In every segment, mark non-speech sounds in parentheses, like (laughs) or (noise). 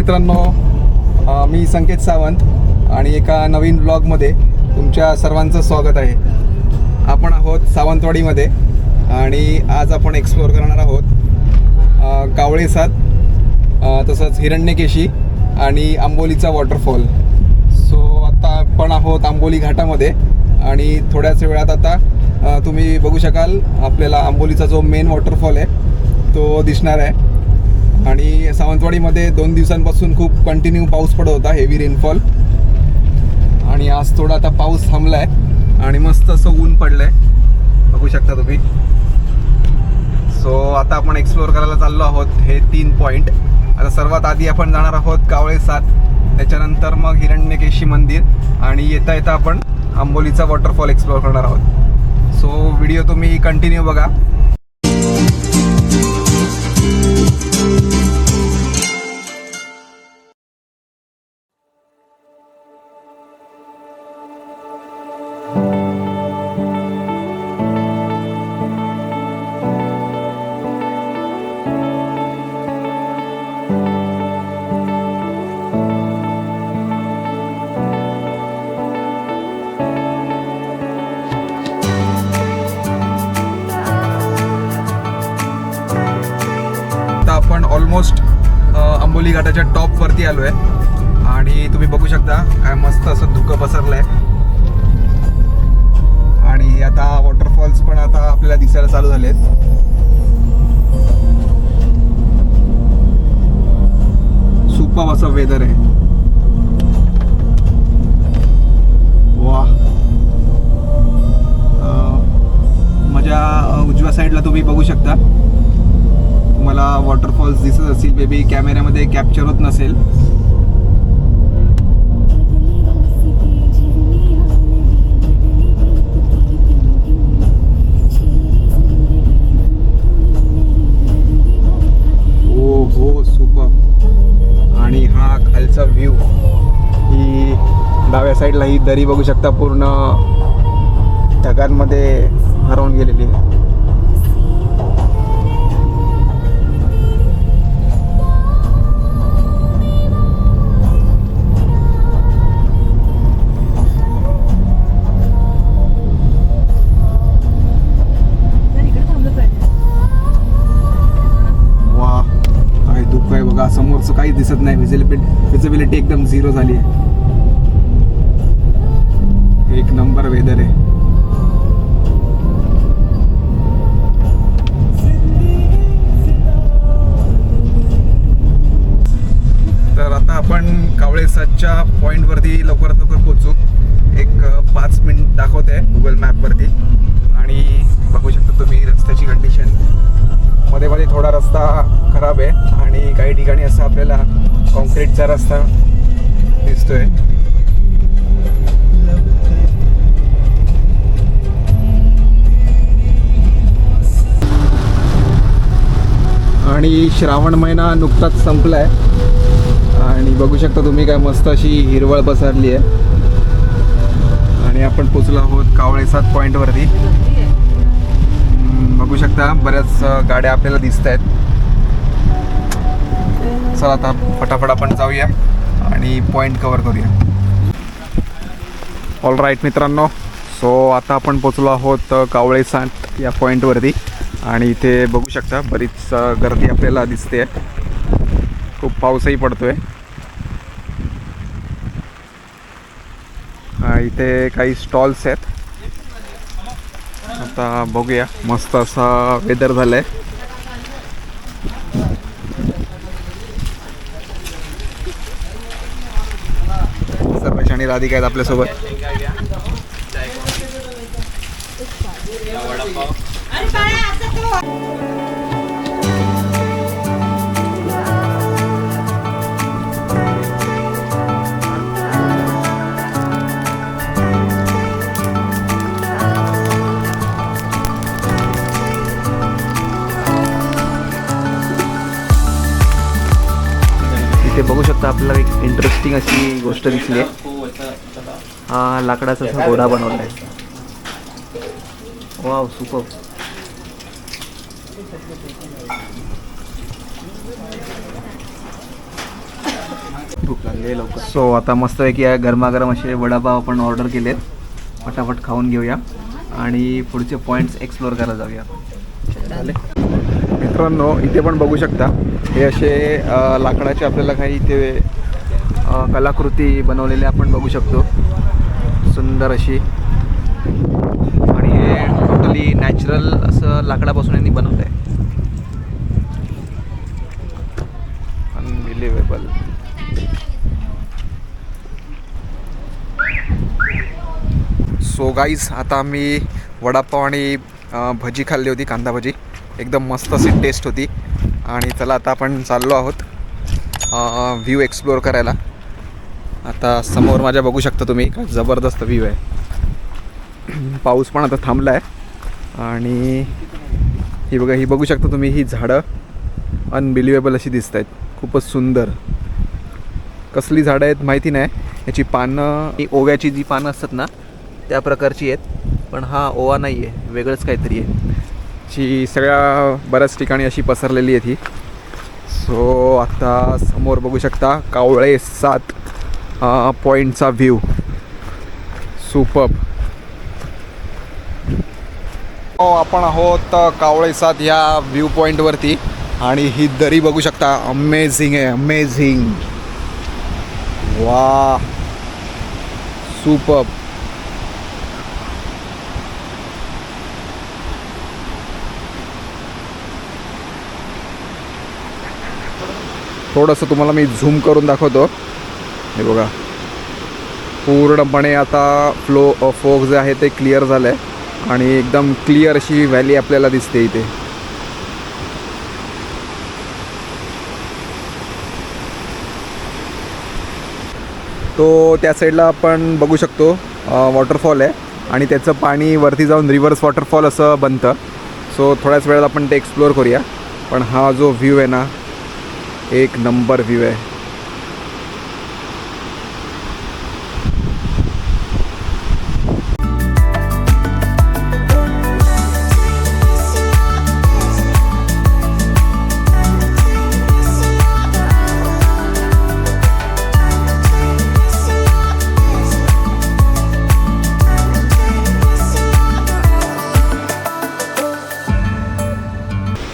मित्रांनो मी संकेत सावंत आणि एका नवीन ब्लॉगमध्ये तुमच्या सर्वांचं स्वागत आहे. आपण आहोत सावंतवाडीमध्ये आणि आज आपण एक्सप्लोअर करणार आहोत कावळेसात तसंच हिरण्यकेशी आणि आंबोलीचा वॉटरफॉल सो आता आपण आहोत आंबोली घाटामध्ये आणि थोड्याच वेळात आता तुम्ही बघू शकाल आपल्याला आंबोलीचा जो मेन वॉटरफॉल आहे तो दिसणार आहे. आणि सावंतवाडीमध्ये दोन दिवसांपासून खूप कंटिन्यू पाऊस पडत होता हेवी रेनफॉल आणि आज थोडा आता पाऊस थांबलाय आणि मस्त असं ऊन पडलंय. बघू शकता तुम्ही. सो आता आपण एक्सप्लोअर करायला चाललो आहोत हे तीन पॉईंट आता सर्वात आधी आपण जाणार आहोत कावळे सात. त्याच्यानंतर मग हिरण्यकेशी मंदिर आणि येता येता आपण आंबोलीचा वॉटरफॉल एक्सप्लोअर करणार आहोत. सो व्हिडिओ तुम्ही कंटिन्यू बघा. आंबोली घाटाच्या टॉपवरती आलो आहे आणि तुम्ही बघू शकता काय मस्त असं धुकं पसरलं आहे आणि आता वॉटरफॉल्स पण आता आपल्याला दिसायला चालू झालेत. सुपर असं वेदर आहे. वा अं, माझ्या उजव्या साईडला तुम्ही बघू शकता. तुम्हाला वॉटरफॉल्स दिसत असतील बेबी कॅमेऱ्यामध्ये कॅप्चर होत नसेल. हो सुपर आणि हा खालचा व्ह्यू ही डाव्या साईडला ही दरी बघू शकता पूर्ण ढगांमध्ये हरवून गेलेली आहे. असं काही काहीच दिसत नाही. विजिबिलिटी विजिबिलिटी एकदम झिरो झाली आहे. एक नंबर वेदर आहे. तर आता आपण कावळे सातच्या पॉईंटवरती लवकरात लवकर पोहोचू. एक पाच मिनिट दाखवते गुगल मॅपवरती आणि बघू शकता तुम्ही रस्त्याची कंडिशन मध्ये मध्ये थोडा रस्ता खराब आहे आणि काही ठिकाणी असा आपल्याला कॉन्क्रीटचा रस्ता दिसतोय. आणि श्रावण महिना नुकताच संपलाय. आणि बघू शकता तुम्ही काय मस्त अशी हिरवळ पसरली आहे. आणि आपण पोचलो आहोत कावळे सात पॉईंटवरती बघू शकता बऱ्याच गाड्या आपल्याला दिसत आहेत. चला आता फटाफट आपण जाऊया आणि पॉईंट कवर करूया. ऑल राईट मित्रांनो. सो आता आपण पोचलो आहोत कावळे साठ या पॉईंटवरती आणि इथे बघू शकता बरीच गर्दी आपल्याला दिसते खूप पाऊसही पडतोय. आहे इथे काही स्टॉल्स आहेत. आता बघूया. मस्त असा वेदर झालाय. सर्वेश आणि राधिका आहेत आपल्यासोबत. इथे आपल्याला एक इंटरेस्टिंग अशी गोष्ट दिसली आहे. हा लाकडाचा असा घोडा आहे वाव सुपर भूक लागली लवकर. सो आता मस्त आहे की गरमागरम असे वडापाव आपण ऑर्डर केलेत. फटाफट खाऊन घेऊया. आणि पुढचे पॉईंट्स एक्सप्लोअर करायला जाऊया. चालेल. मित्रांनो इथे पण बघू शकता. हे असे लाकडाचे आपल्याला काही इथे कलाकृती बनवलेले आपण बघू शकतो. सुंदर अशी. आणि हे टोटली नॅचरल असं लाकडापासून यांनी बनवलं आहे अनबिलिव्हेबल सो गाईज आता आम्ही वडापाव आणि भजी खाल्ली होती कांदा भजी. एकदम मस्त अशी टेस्ट होती. आणि चला आता आपण चाललो आहोत व्ह्यू एक्सप्लोअर करायला. आता समोर माझ्या बघू शकता तुम्ही जबरदस्त व्ह्यू आहे. (clears throat) पाऊस पण आता थांबला आहे आणि ही बघा ही बघू शकता तुम्ही ही झाडं अनबिलिवेबल अशी दिसत आहेत खूपच सुंदर. कसली झाडं आहेत माहिती नाही. याची पानं ही ओव्याची जी पानं असतात ना त्या प्रकारची आहेत. पण हा ओवा नाही आहे वेगळंच काहीतरी आहे. जी सगळ्या बऱ्याच ठिकाणी अशी पसरलेली आहे ती. सो आत्ता समोर बघू शकता कावळे सात पॉईंटचा व्ह्यू सुपब आपण आहोत कावळे सात या व्ह्यू पॉईंटवरती आणि ही दरी बघू शकता अमेझिंग आहे अमेझिंग वा सुपब थोडंसं तुम्हाला मी झूम करून दाखवतो. हे बघा. पूर्णपणे आता फ्लो फोक जे आहे ते क्लिअर झालं आहे आणि एकदम क्लिअर अशी व्हॅली आपल्याला दिसते इथे. तो त्या साईडला आपण बघू शकतो वॉटरफॉल आहे. आणि त्याचं पाणी वरती जाऊन रिव्हर्स वॉटरफॉल असं बनतं. सो थोड्याच वेळात आपण ते एक्सप्लोअर करूया. पण हा जो व्ह्यू आहे ना एक नंबर व्ह्यू आहे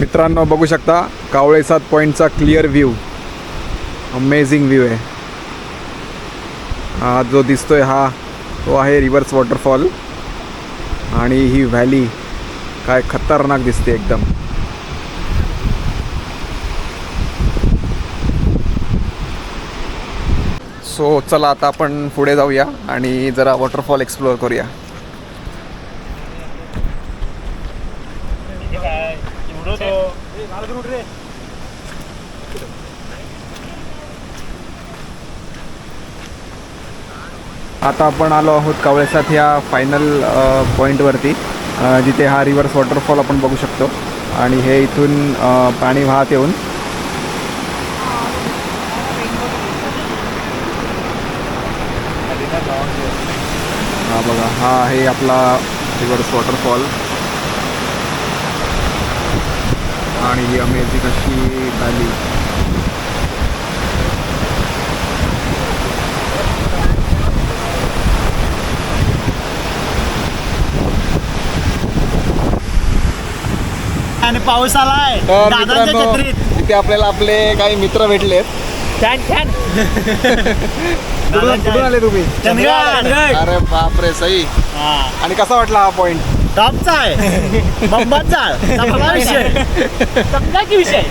मित्रांनो बघू शकता कावळे सात पॉईंटचा क्लिअर व्ह्यू अमेझिंग व्ह्यू आहे. हा जो दिसतोय हा तो आहे रिव्हर्स वॉटरफॉल आणि ही व्हॅली काय खतरनाक दिसते एकदम. सो चला आता आपण पुढे जाऊया आणि जरा वॉटरफॉल एक्सप्लोअर करूया. आता आपण आलो आहोत कावळेसात ह्या फायनल पॉईंटवरती जिथे हा रिव्हर्स वॉटरफॉल आपण बघू शकतो. आणि हे इथून पाणी वाहत येऊन. हा बघा हा आहे आपला रिव्हर्स वॉटरफॉल आणि ही अमेझिंग अशी व्हॅली आणि पाऊस आलाय. तर दादांच्या मित्रांनो छत्रीत इथे आपल्याला आपले काही मित्र भेटलेत. फॅन फॅन कुठून कुठून आले तुम्ही. चंदगड अरे बापरे सई. हा. आणि कसा वाटला हा पॉइंट टॉपचा आहे. (laughs) बंबाचा चांगला विषय. समजा की विषय.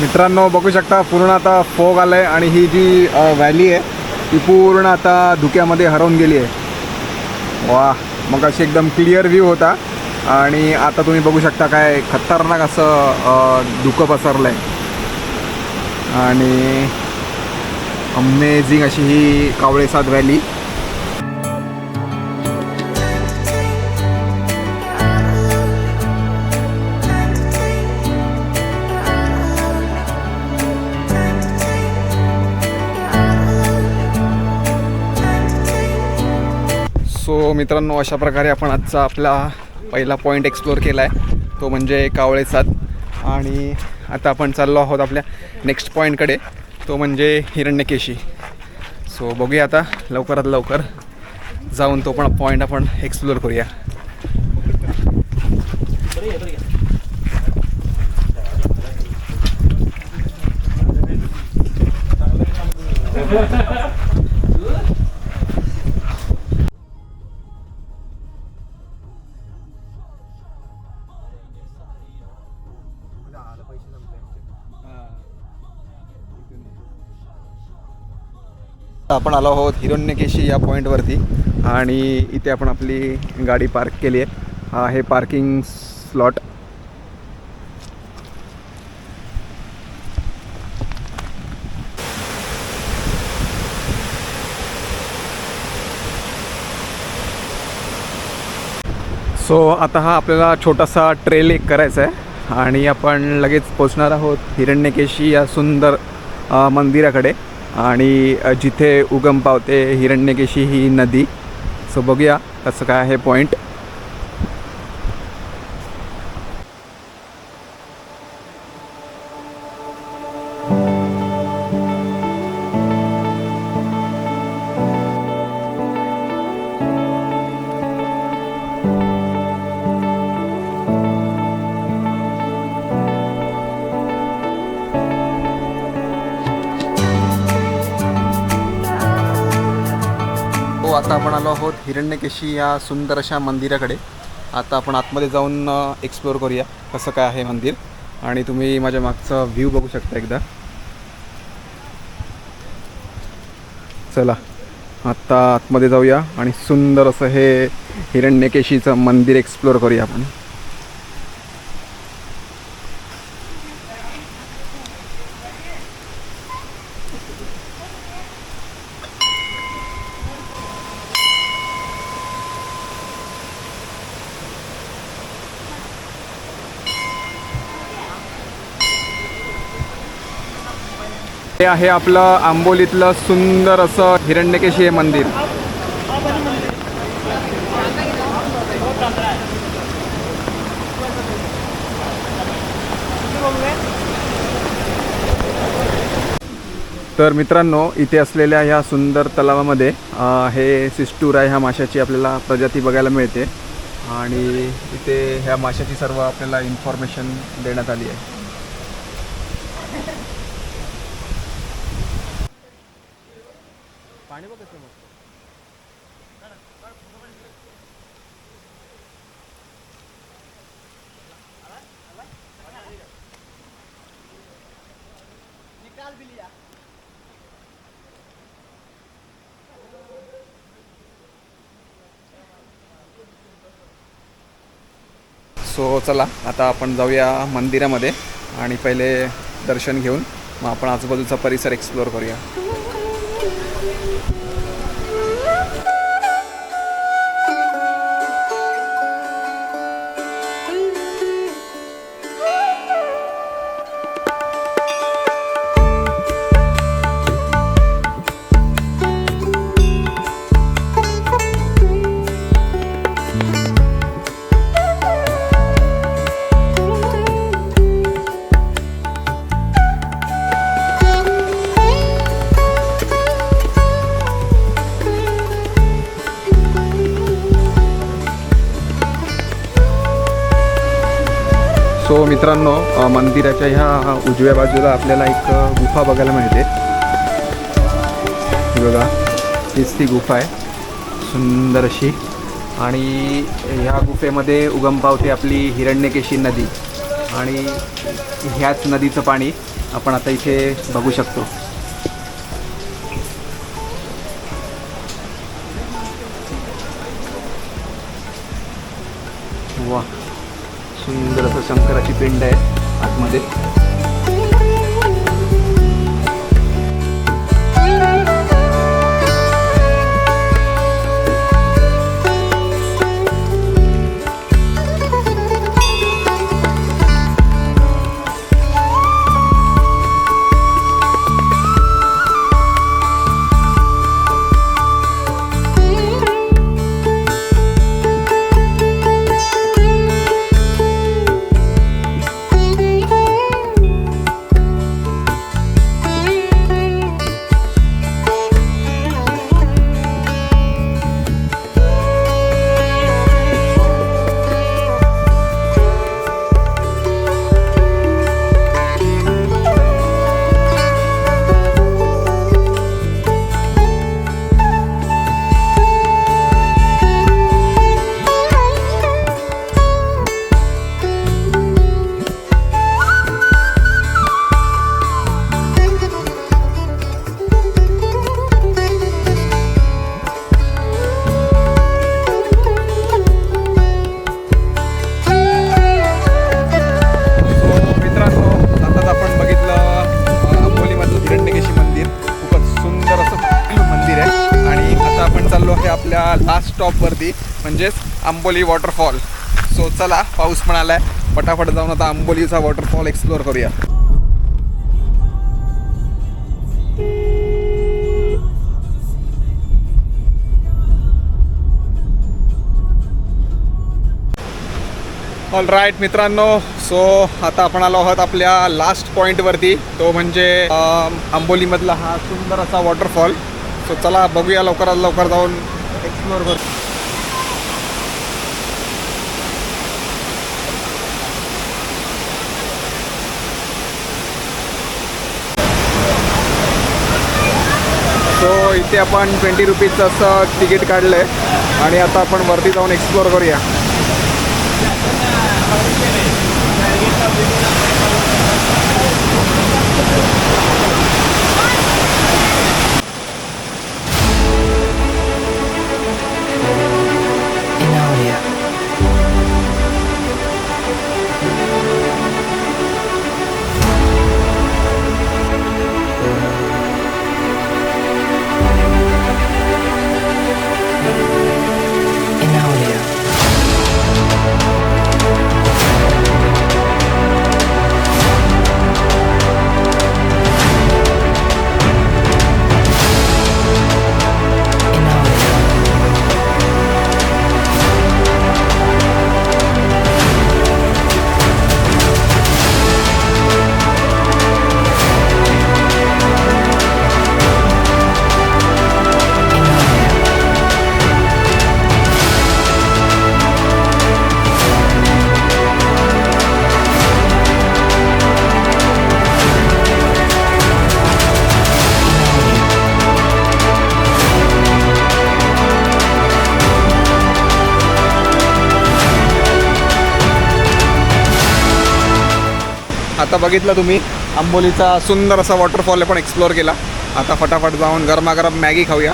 मित्रांनो बघू शकता पूर्ण आता फोग आलाय आणि ही जी व्हॅली आहे ती पूर्ण आता धुक्यामध्ये हरवून गेली आहे. वा मग अशी एकदम क्लिअर व्ह्यू होता. आणि आता तुम्ही बघू शकता काय खतरनाक असं धुकं पसरलं आहे आणि अमेझिंग अशी ही कावळेसाद व्हॅली सो मित्रांनो अशा प्रकारे आपण आजचा आपला पहिला पॉईंट एक्सप्लोअर केला आहे तो म्हणजे कावळेसात आणि आता आपण चाललो आहोत आपल्या नेक्स्ट पॉईंटकडे तो म्हणजे हिरण्यकेशी. सो बघूया आता लवकरात लवकर जाऊन तो पण पॉईंट आपण एक्सप्लोअर करूया. आपण आलो आहोत हिरण्यकेशी या पॉईंटवरती आणि इथे आपण आपली गाडी पार्क केली आहे. हा हे पार्किंग स्लॉट. सो आता हा आपल्याला छोटासा ट्रेल एक करायचा आहे आणि आपण लगेच पोचणार आहोत हिरण्यकेशी या सुंदर मंदिराकडे. आणि जिथे उगम पावते हिरण्यकेशी ही नदी. सो बघूया कसं काय आहे पॉईंट हिरण्यकेशी या सुंदर अशा मंदिराकडे आता आपण आतमध्ये जाऊन एक्सप्लोअर करूया कसं काय आहे मंदिर. आणि तुम्ही माझ्या मागचा व्ह्यू बघू शकता एकदा. चला आत्ता आतमध्ये जाऊया आणि सुंदर असं हे हिरण्यकेशीचं मंदिर एक्सप्लोअर करूया आपण. हे आहे आपलं आंबोलीतलं सुंदर असं हिरण्यकेशी हे मंदिर. तर मित्रांनो इथे असलेल्या ह्या सुंदर तलावामध्ये हे हे आहे ह्या माशाची आपल्याला प्रजाती बघायला मिळते. आणि इथे ह्या माशाची सर्व आपल्याला इन्फॉर्मेशन देण्यात आली आहे. सो चला आता आपण जाऊया मंदिरामध्ये आणि पहिले दर्शन घेऊन. मग आपण आजूबाजूचा परिसर एक्सप्लोअर करूया. मित्रांनो मंदिराच्या ह्या उजव्या बाजूला आपल्याला एक गुफा बघायला मिळते. ही बघा तीच ती गुफा आहे. सुंदर अशी. आणि ह्या गुफेमध्ये उगम पावते आपली हिरण्यकेशी नदी. आणि ह्याच नदीचं पाणी आपण आता इथे बघू शकतो. wind hai वरती म्हणजेच आंबोली वॉटरफॉल सो चला पाऊस पण आलाय. पटापट जाऊन आता आंबोलीचा वॉटरफॉल एक्सप्लोअर करूया. ऑल राईट मित्रांनो सो आता आपण आलो आहोत आपल्या लास्ट पॉईंटवरती तो म्हणजे आंबोलीमधला हा सुंदर असा वॉटरफॉल सो चला बघूया लवकरात लवकर जाऊन. एक्सप्लोर करू सो इथे आपण ट्वेंटी रुपीजचं असं तिकीट काढलं आहे आणि आता आपण वरती जाऊन एक्सप्लोअर करूया. आता बघितलं तुम्ही आंबोलीचा सुंदर असा वॉटरफॉल आपण एक्सप्लोअर केला. आता फटाफट जाऊन गरमागरम मॅगी खाऊया.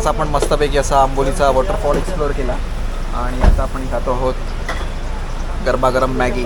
तास आपण मस्तपैकी असा आंबोलीचा वॉटरफॉल एक्सप्लोअर केला. आणि आता आपण खातो आहोत गरमागरम मॅगी.